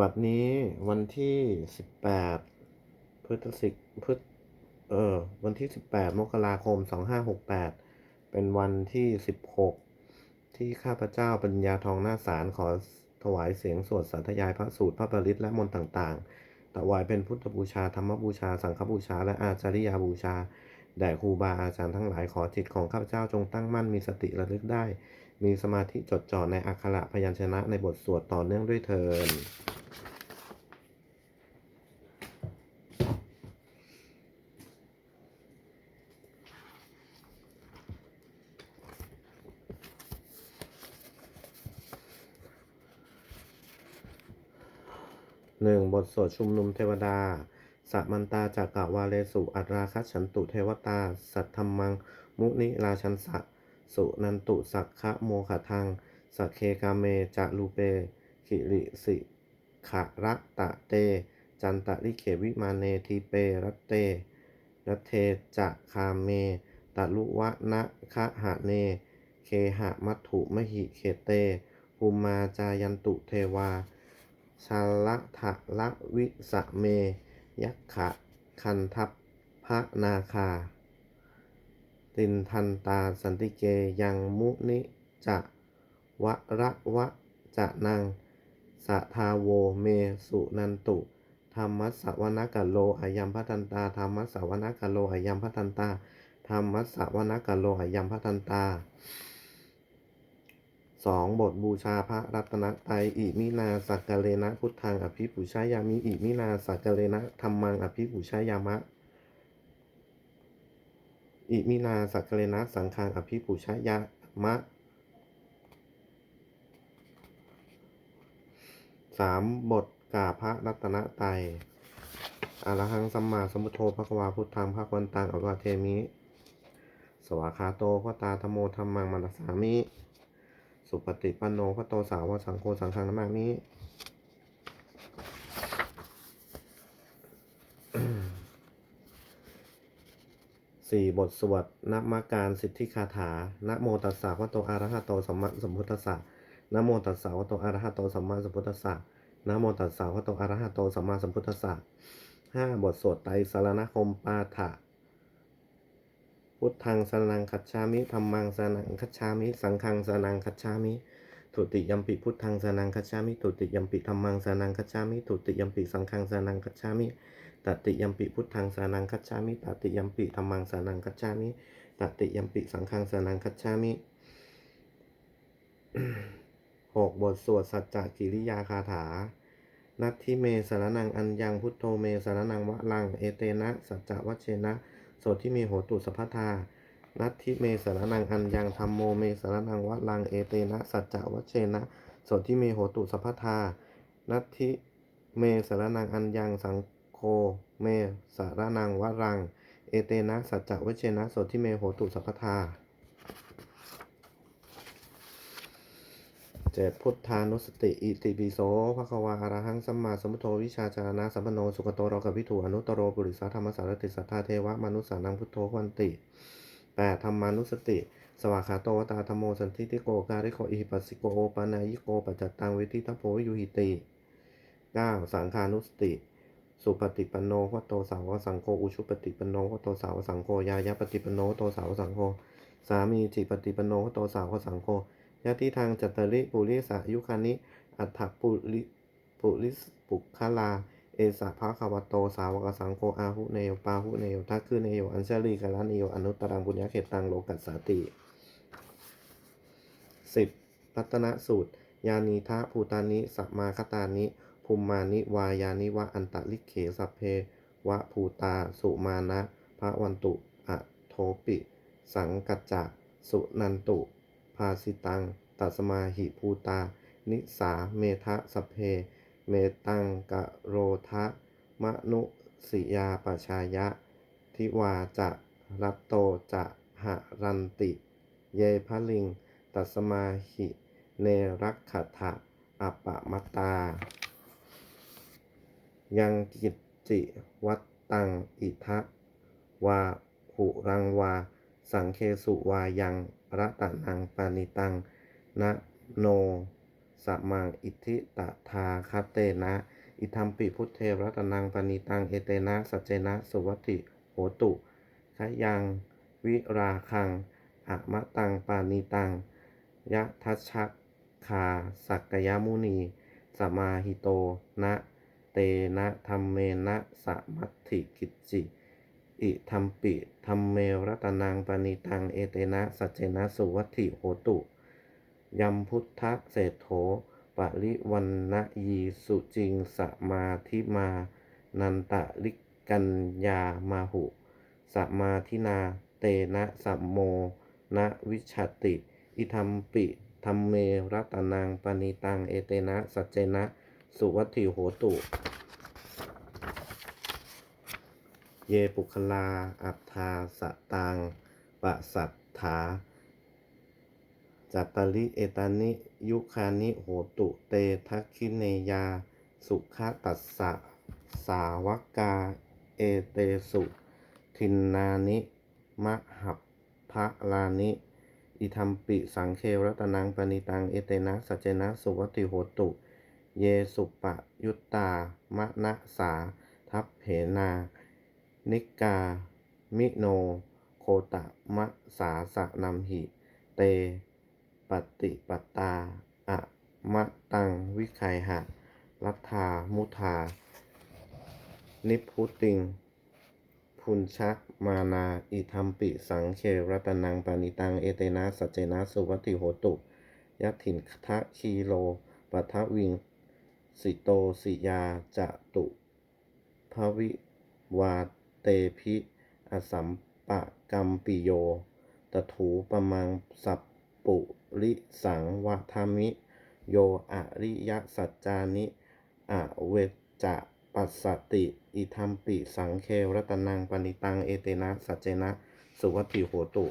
บัดนี้วันที่สิบแปดพฤศจิกพฤษเออวันที่สิบแปดมกราคมสองห้าหกแปดเป็นวันที่สิบหกที่ข้าพเจ้าปัญญาทองหน้าศาลขอถวายเสียงสวดสาธยายพระสูตรพระปริตและมนต์ต่างๆ ถวายเป็นพุทธบูชาธรรมบูชา สังฆบูชา และอาจาริยาบูชา แด่ครูบาอาจารย์ทั้งหลายขอจิตของข้าพเจ้าจงตั้งมั่นมีสติระลึกได้ มีสมาธิจดจ่อในอักขระพยัญชนะในบทสวดต่อเนื่องด้วยเทิน ทสวดชุมนุมเทวดาสัมันตาจากกวาเลสุ อัตราคัจฉันตุเทวตา สัทธรรมัง มุนิราชันสะ สุนันตุสักคะโมขทัง สักเคกาเมจะลูเป ขิริสิขะระตะเต จันตะลิเขวิมาเนทีเปรัตเตรัตเทจะคาเมตะลุวะนะคะหะเน เคหะมัตถุมหิเขเตภูมาจายันตุเทวา ชาละทะละวิสะเม ยักขะคันทัพพระนาคา ตินทันตาสันติเกยังมุนิจะวะระวะจะนังสะทาโวเมสุนันตุธรรมัสสวนกะโลอายัมพัทันตาธรรมัสสวนกะโลอายัมพัทันตาธรรมัสสวนกะโลอายัมพัทันตา สองบทบูชาพระรัตนตรัยอิมินาสักกะเลนะพุทธังอภิปุชายามิอิมินาสักกะเลนะธรรมังอภิปุชายามะ อิมินาสักกะเลนะสังฆังอภิปุชายามะสามบทกราพระรัตนตรัยอรหังสัมมาสัมพุทโธภควาพุทธังภควันตังอวาเทมิ สวากขาโตพระตาธโมธรรมังมัสสามิ สุปฏิปันโนพระโตสาวสังโฆสังฆังนามามิสี่บทสวดนมัการสิทธิคาถานะโมตัสสะพระโตอะระหะโตสัมมาสัมพุทธัสสะนะโมตัสสะพระโตอะระหะโตสัมมาสัมพุทธัสสะนะโมตัสสะพระโตอะระหะโตสัมมาสัมพุทธัสสะห้าบทสวดไตรสารณคมปาฐะ พุทธังสนังคัจฉามิธรรมังสนังคัจฉามิ สังฆังสนังคัจฉามิทุติยมปิพุทธังสนังคัจฉามิทุติยมปิธรรมังสนังคัจฉามิทุติยมปิสังฆังสนังคัจฉามิตติยมปิพุทธังสนังคัจฉามิตติยมปิธรรมังสนังคัจฉามิตติยมปิสังฆังสนังคัจฉามิหกบทสวดสัจจกิริยาคาถา นัตทิเมสารนังอัญญังพุทโธเมสารนังวะลัง เอเตนะ สัจจวัชเชนะ สดที่มีโหตุสัพพทานัตทิเมสารนังอัญยังธรรมโมเมสารนังวะลังเอเตนะสัจจวัชเชนะสดที่มีโหตุสัพพทานัตทิเมสารนังอัญยังสังโคเมสารนังวะรัง เอเตนะสัจจวัชเชนะสดทิเมโหตุสัพพทา เจ็ดพุทธานุสติ อิติปิโสภะควาอรหังสัมมาสัมพุทโธวิชาจารณะสัมปันโนสุขโตโรกวิถูอนุตโรปุริสาธรรมสารติสัทธาเทวะมนุสสานังพุทโธควันติแปดธรรมานุสติ สวากขาโตวตาธรรมโมสันทิติโกการิโกอิปัสสิโกโอปานายิโกปัจจตังเวทิทัพโพยุหิติเก้าสังฆานุสติสุปฏิปันโนวะโตสาวสังโฆอุชุปฏิปันโนวะโตสาวสังโฆยายะปฏิปันโนวะโตสาวสังโฆสามีจิปฏิปันโนวะโตสาวสังโฆ ยะติทางจัตตริปุริสายุคานิ อัฏฐปุริปุริสปุคลา เอสะภะคะวะโต สาวกสังโฆอาหุเนโยปาหุเนโยทักคือเนโยอัญชลีกาลเนโยอนุตตรังบุญญาเขตตังโลกัสสาติสิบรัตนสูตร ยานีทะภูตานิสัมมาคตานิ ภูมมานิวายานิวะอันตะลิเขสัพเพวะภูตา สุมานะพระวันตุอะโทปิ สังกัจจะ สุนันตุาสิตังตัสมาหิภูตา นิสาเมทะสเพ เมตังกะโรทะมะนุสิยาปชายะ ทิวาจะรัตโตจะหะรันติ เยพะลิง ตัสมาหิ เนรักขะทะอัปปะมตตา ยังกิจจิวัตตังอิทะวาหุรังวา สังเคสุวายัง ระตะนังปานิตัง นะโนสัมมังอิทิตถาคเตนะ อิทัมปิพุทเทรัตนังปณิตัง เอเตนะสัจเจนะสุวัตถิโหตุขยังวิราคังอะมะตังปานิตังยะทัชชะคาสักกยมุนีสมาหิโตนะ เตนะธรรมเมนะสมัตถิกิจจิ อิทัมปิธรรมเมรัตนังปณิตัง เอเตนะสัจเจนะสุวัตถิโหตุยัมพุทธเศรษโถปริวันนะยีสุจิงสมาธิมา นันตะลิกัญญามาหุ สมาธินาเตนะสัมโมนะวิชตติอิทัมปิธรรมเมรัตนังปณิตัง เอเตนะสัจเจนะ สุวัตถิโหตุ เยปุคลา อัฏฐาสตังปะสัทธาจัตตลิเอตานิยุคานิโหตุเตทักขิเนยา สุขตัสสะสาวกา เอเตสุ ทินนานิมหัพพะลานิ อิทัมปิสังเครัตนังปณิตัง เอเตนะสัจเจนะสุวัตติโหตุ เยสุปะยุตตามะนะสา ทัพเพนา นิกา มิโน โคตะมะสาสะนัมหิ เต ปฏิปตา อะมะตังวิไคหะ รัตถามุทานิพุติง พุนชะมานาอิทัมปิสังเครัตนังปานิตัง เอเตนะสัจเจนะสุวัติโหตุยัตถินทะคีโลปัทวิง สิโตสิยาจะตุภวิวา เตพิอสัมปะกัมปิโยตถูปมังสัพปุริสังวะทามิ โยอริยสัจจานิอเวจะปัสสติ อิทัมปิสังเครัตนังปณิตัง เอเตนะสัจเจนะ สุวัติโหตุ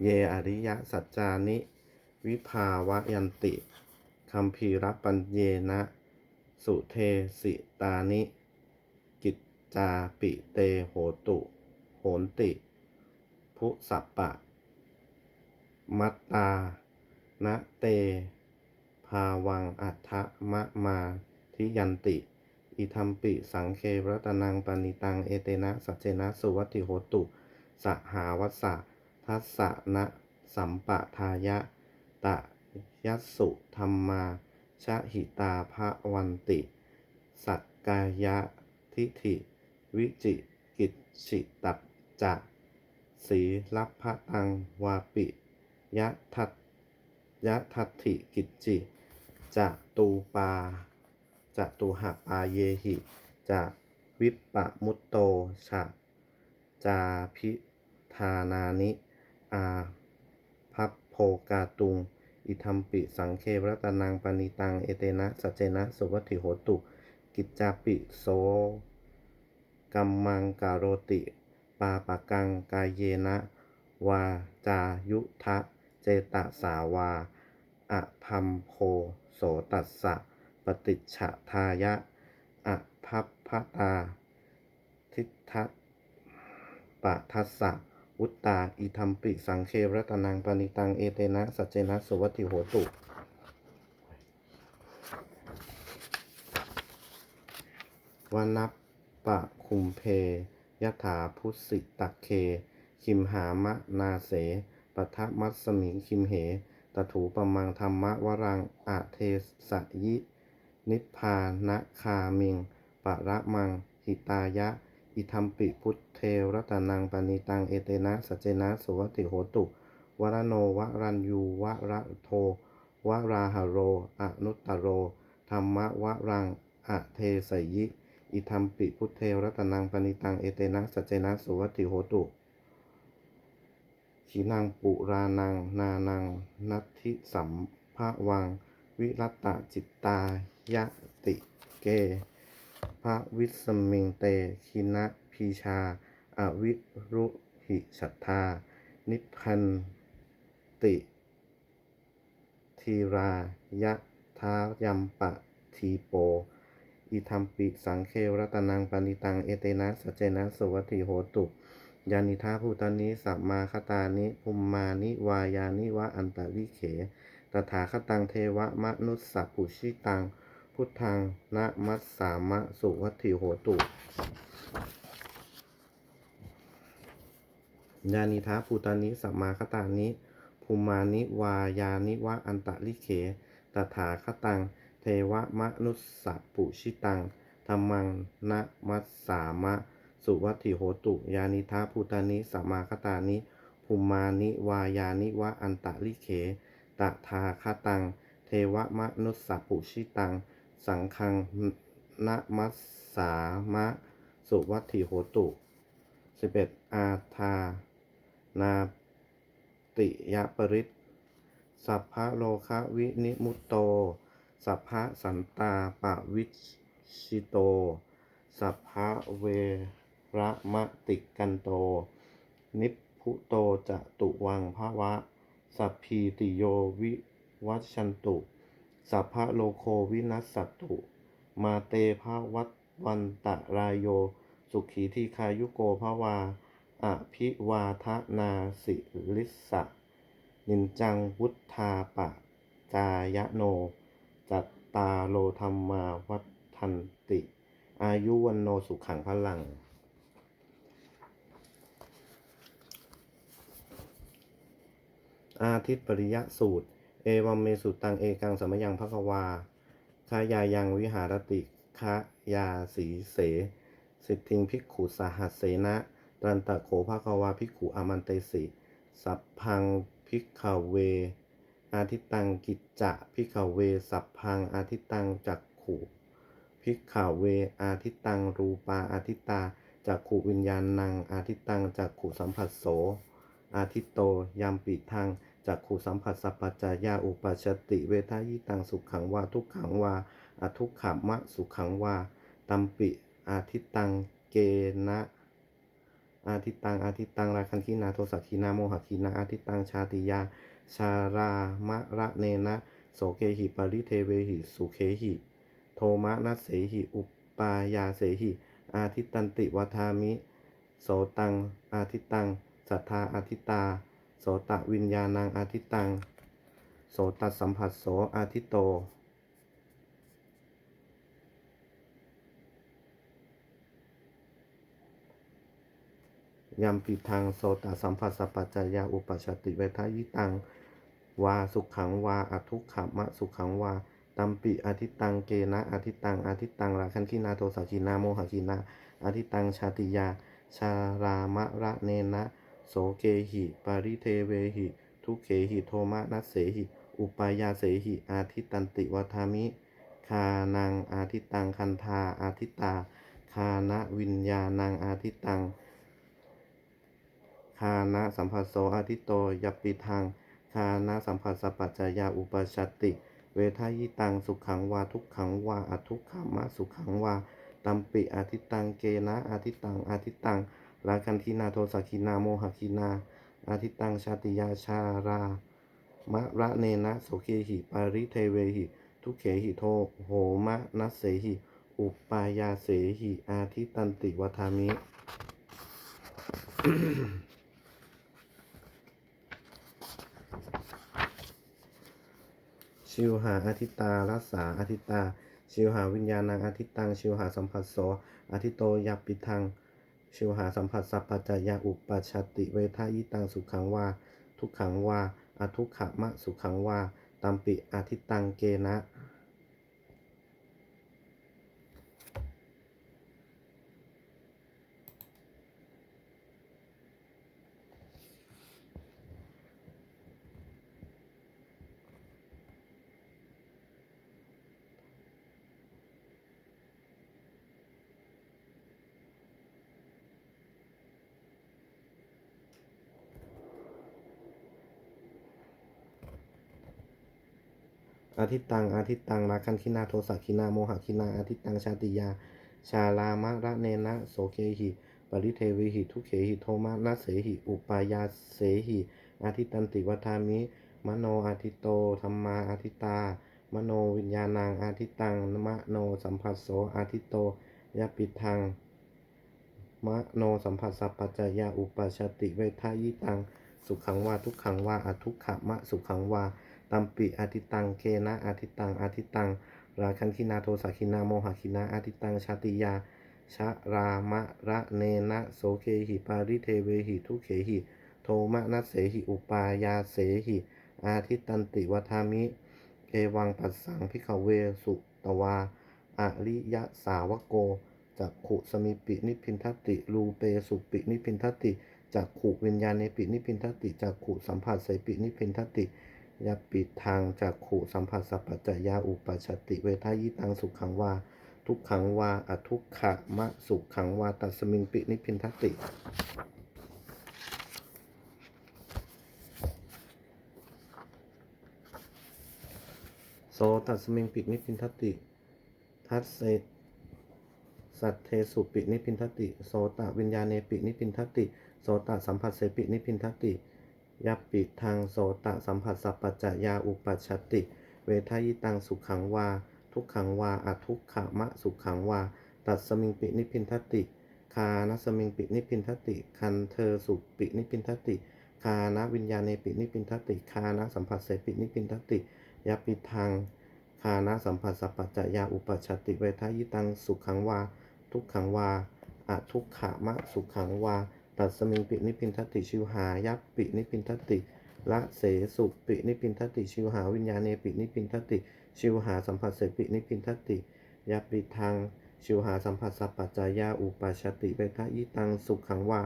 เยอริยสัจจานิ วิภาวยันติคัมภีรปัญเยนะ สุเทสิตานิ กิจจาปิเตโหตุ โหนติ พุสัปปะ มัตตานะเต ภาวังอัฏฐมะมาทิยันติ อิทัมปิสังเครัตนังปณิตัง เอเตนะสัจเจนะสุวัตติโหตุ สหาวัสสะทัสสะนะสัมปะทายะ ตะยัสสุธรรมา ชะหิตาภวันติ สักกายะทิฐิ วิจิกิจฉิตัจจะสีลัพพตังวาปิยะทัตยะทัตถิกิจจิจะตูปาจะตูหะปาเยหิจะวิปปะมุตโตชะจาพิธานานิ อาพัพโพกาตุง อิทัมปิสังเครัตนังปณิตัง เอเตนะสัจเจนะสุวัตถิโหตุ กิจจาปิโสกัมมังกาโรติ ปาปะกังกายเยนะ วาจายุทะเจตสาวาอะพัมโพโสตัสสะ ปฏิฉทายะอะพัพพตา ทิทะปะทัสสะ อุตตาอิทัมปิสังเครัตนังปณิตังเอเตนะสัจเจนะสุวัตถิโหตุ วนัปปะคุมเพยถาพุสิตะเค คิมหามะนาเสปทะมัสมิงคิมเหตถูปมังธรรมวรังอะเทสยิ นิพพานะคามิง ปะระมังหิตายะ อิทัมปิพุทเทรัตนังปณิตัง เอเตนะสัจเจนะสุวัติโหตุ วรโนวรัญยูวระโทวราหโร อนุตตโร ธรรมวรังอะเทสยิ อิทัมปิพุทเทรัตนังปณิตัง เอเตนะสัจเจนะสุวัติโหตุขีนังปุรานัง นานัง นัตถิสัมภะวัง วิรัตตจิตตายะติเก พระวิสมิงเตคินะพีชา อวิรุหิฉัตานิพพันติ ทีรายะทายัมปะทีโป อิทัมปิสังเครัตนังปณิตัง เอเตนะสเจนะสุวัตถิโหตุยานิทาภูตานิสัมมาคตานิภูมมานิวายานิวะอันตวิเข ตถาคตังเทวะมนุสสะปุชิตัง พุทธังนะมัสสามะสุวัตถิโหตุยานิทาภูตานิสัมมาคตานิภูมานิวายานิวะอันตะลิเขตถาคตัง เทวมนุสสะปุชิตังธรรมังนะมัสสามะ สุวัตถิโหตุ ยานิทาภูตานิสัมมาคตานิภูมานิวายานิวะอันตะลิเขตถาคตัง เทวมนุสสะปุชิตัง สังฆังนะมัสสามะ สุวัตถิโหตุ 11. อาทา นาติยปริตสัพพะโลคะวินิมุตโต สัพพะสันตาปะวิชิโต สัพพะเวระมะติกันโต นิพพุโตจะตุวังภาวะ สัพพีติโยวิวัชชันตุ สัพพะโลโควินัสสัตุมาเตภาวัตวันตะรายโย สุขีทีคายุโกภวาอภิวาทนาสิลิสะนินจังวุธาปะจายโน จัตตาโลธรรมาวัฏันติ อายุวันโนสุขังพลัง อาทิตย์ปริยสูตร เอวัมเมสุตังเอกังสมยังภควาคายายังวิหารติคายาสีเส สิทธิงภิกขุสหัสเสนะตันตะโขภควาภิกขุอามันเตสิ สัพพังภิกขเว อาทิตังกิจจะภิกขเว สัพพังอาทิตังจักขุภิกขเว อาทิตังรูปาอาทิตาจักขุวิญญาณัง อาทิตังจักขุสัมผัสโส อาทิตโตยามปิทัง จักขุสัมผัสสัพพจายาอุปชติ เวทายตังสุขขังวาทุกขังวาอทุกขมะสุขขังวาตัมปิอาทิตังเกนะอาทิตังอาทิตังราคันคีนาโทสักคีนาโมหคีนาอาทิตังชาติยาชารามะระเนนะโสเกหิปริเทเวหิสุเคหิโทมะนัสเสหิอุปายาเสหิอาทิตันติวัฏามิโสตังอาทิตังสัทธาอาทิตา โสตะวิญญาณังอาทิตัง โสตัสสัมผัสโสอาทิโต ยัมปิทังโสตสัมผัสสปัจจายาอุปัชติเวทายิตัง วาสุขขังวาอทุกขมะสุขขังวาตัมปิอาทิตังเกนะอาทิตังอาทิตังราคันคีนาโทสักคีนาโมหคีนาอาทิตังชาติยา ชารามะระเนนะ โสเกหิ ปาริเทเวหิ ทุเขหิ โทมะนัสเสหิ อุปายาเสหิ อาทิตันติวัฏามิ คานังอาทิตังคันธาอาทิตา คานะวิญญาณังอาทิตัง คานะสัมผัสโสอาทิโตยปิทัง คานะสัมผัสสปัจจยาอุปชชติ เวทายตังสุขังวาทุกขังวาอทุกขมะสุขังวาตัมปิอาทิตังเกนะอาทิตังอาทิตัง ราคันทีนาโทสักคีนาโมหคีนา อาทิตังชาติยาชารามะระเนนะโสเคหิปาริเทเวหิ ทุเขหิโทโหมะนัสเสหิ อุปายาเสหิ อาทิตันติวัามิชิวหาอาทิตารัสสาอาทิตา ชิวหาวิญญาณังอาทิตัง ชิวหาสัมผัสโสอาทิโตยัปปิทัง ชิวหาสัมผัสสัพปัจายาอุปัชติเวทายตังสุขังวา ทุกขังวาอทุกขมะสุขังวาตัมปิอาทิตังเกนะ อาทิตตัง อาทิตตังราคันคินาโทสักคินาโมหคินา อาทิตตังชาติยา ชาลามะระเนนะโสเกหิปริเทวิหิทุเขหิโทมะนัสเสหิ อุปายาเสหิ อาทิตันติวัฏามิ มโนอาทิโตธรรมาอาทิตา มโนวิญญาณัง อาทิตังมโนสัมผัสโสอาทิโตยปิทังมะโนสัมผัสสัพปัจจยาอุปชติเวทายิตัง สุขังวาทุกขังวาอทุกขมะสุขังวา ตัมปิอาทิตัง เคนะอาทิตัง อาทิตัง ราคันคินาโทสักคินาโมหคินาอาทิตัง ชาติยาชะรามะระเนนะโสเคหิปาริเทเวหิทุเขหิ โทมะนัสเสหิอุปายาเสหิ อาทิตันติวัฏามิ เอวังปัสสังพิขเวสุตวา อริยสาวโกจักขุสมิปินิพินทติรูเปสุปินิพินทติจักขุวิญญาณเนปินิพินทติจักขุสัมผัสเสปินิพินทติ ยาปิดทางจักขุสัมผัสสัพจจยาอุปัชติเวทายิตังสุขังวาทุกขังวาอทุกขะมะสุขังวาตัสมิงปินิพินทติ โสตัสมิงปินิพินทติ ทัสเสสัตเทสุปินิพินทติ โสตวิญญาเนปินิพินทติ โสตสัมผัสเสปินิพินทติ ยัปปิทางโสตสัมผัสสัพปัจจยาอุปัชชติ เวทายตังสุขังวา ทุกขังวาอทุกขมะสุขังวา ตัดสมิงปินิพินทติ คานัสมิงปินิพินทติ คันเทอสุปินิพินทติคานะวิญญาเนปินิพินทติคานะสัมผัสเสปินิพินทติยัปปิทางคานะสัมผัสสัพปัจจยาอุปัชชติเวทายตังสุขังวา ทุกขังวาอะทุกขมะสุขังวา ตัสมิงปินิพินทติชิวหายัปปินิพินทติละเสสุปินิพินทติชิวหาวิญญาเนปินิพินทติชิวหาสัมผัสเสปินิพินทติยัปปิทางชิวหาสัมผัสสัพปัจจยาอุปัชติเวทายิตังสุขขังวา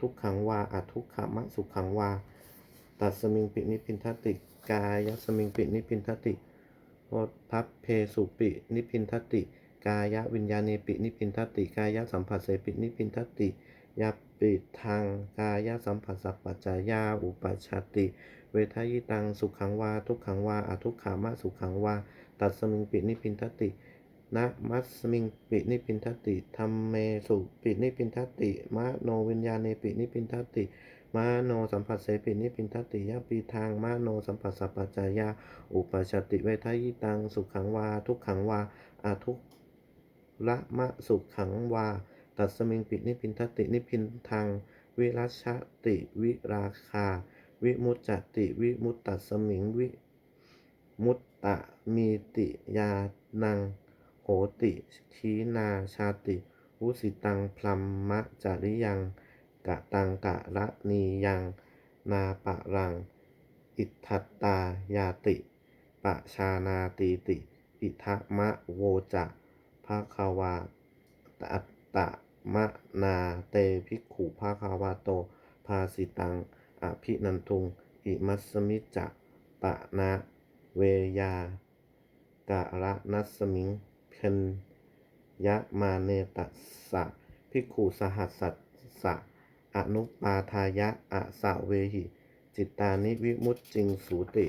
ทุกขังวาอะทุกขมะสุขขังวาตัสมิงปินิพินทติกายสมิงปินิพินทติโพทัพเพสุปินิพินทติ กายวิญญาเนปินิพินทติกายสัมผัสเสปินิพพินทติ ยัปปิทางกายสัมผัสสัพปัจจายาอุปัชชติ เวทายิตังสุขังวาทุกขังวาอทุกขามะสุขังวาตัดสมิงปินิพินทตินะมัสมิงปินิพินทติธรรมเมสุปินิพินทติมะโนวิญญาเนปินิพินทติมะโนสัมผัสเสปินิพินทติยะปีทางมะโนสัมผัสสัพปัจจายาอุปชติเวทายิตังสุขังวา ทุกขังวาอาทุกละมะสุขังวา ตัสมิงปินิพินทตินิพินทางวิรัชติวิราคา วิมุจจติวิมุตตัสมิงวิ มุตตะมีติยานังโหติทีนาชาติ วุสิตังพลัมมะจริยังกะตังกะระนียังนาปะรัง อิทัตตายาติ ปะชานาตีติ อิทะมะโวจะภาควาตัตตะ มะนาเตภิกขุภาคาวาโต ภาสิตัง อภินันทุง อิมัสมิจะปะนะเวยากะระนัสมิงเพนยะมาเนตัสสะภิกขุสหัสสัสสะอนุปาทายะอะสะเวหิ จิตตานิวิมุตติงสูติ